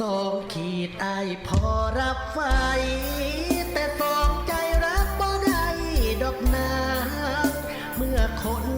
สองขีดไอพอรับไฟ แต่สองใจรักบ่ได้ดอกนา เมื่อคน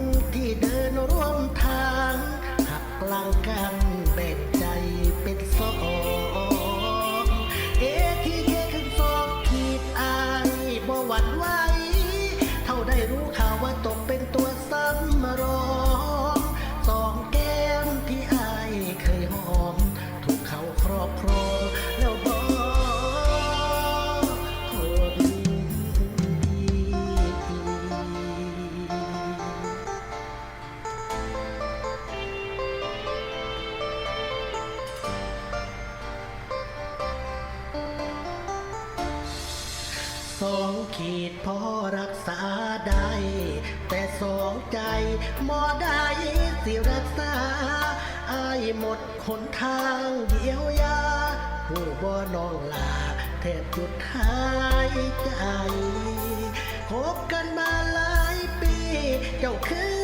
สองขีดพอรักษาได้ แต่สองใจหมอได้สิรักษาอายหมดขนทางเดียวยาผู้บ่น้องลาแทบจุดหายใจคบกันมาหลายปี เจ้าคือ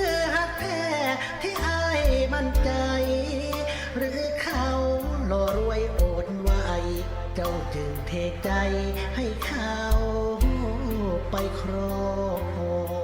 เจ้าจึงเทใจให้เขาไปครอง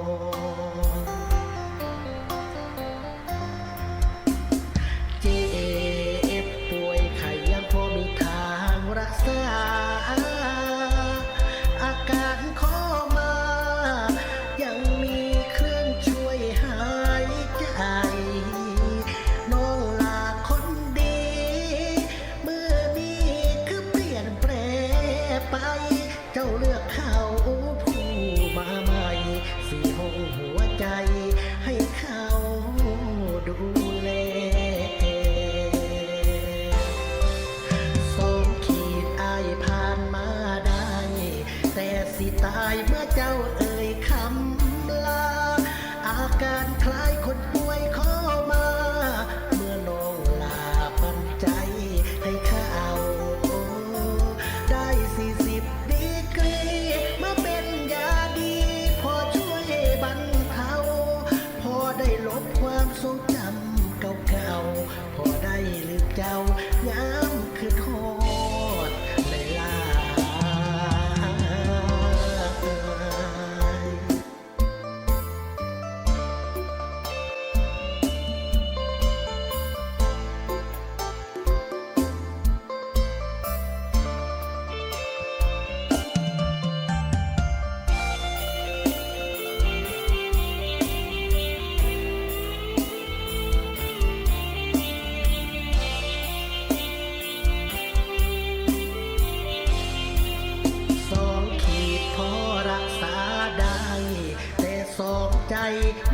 ิตายเมื่อเจ้าเอ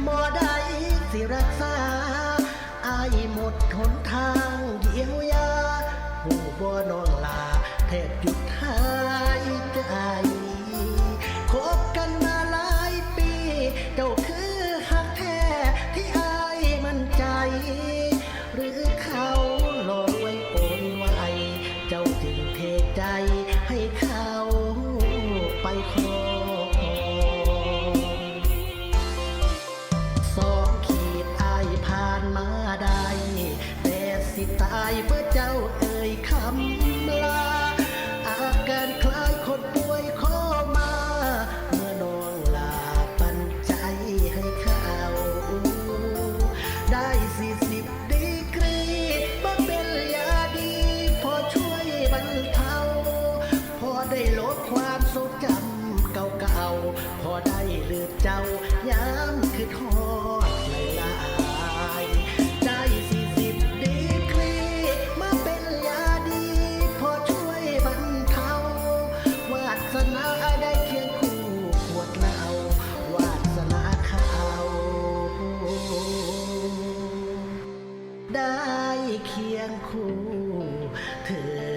หมอใดสิรักษาอายหมดหนทางเดียวยา สิตายเพื่อเจ้าเอ่ยคำลา ได้เคียงคู่เธอ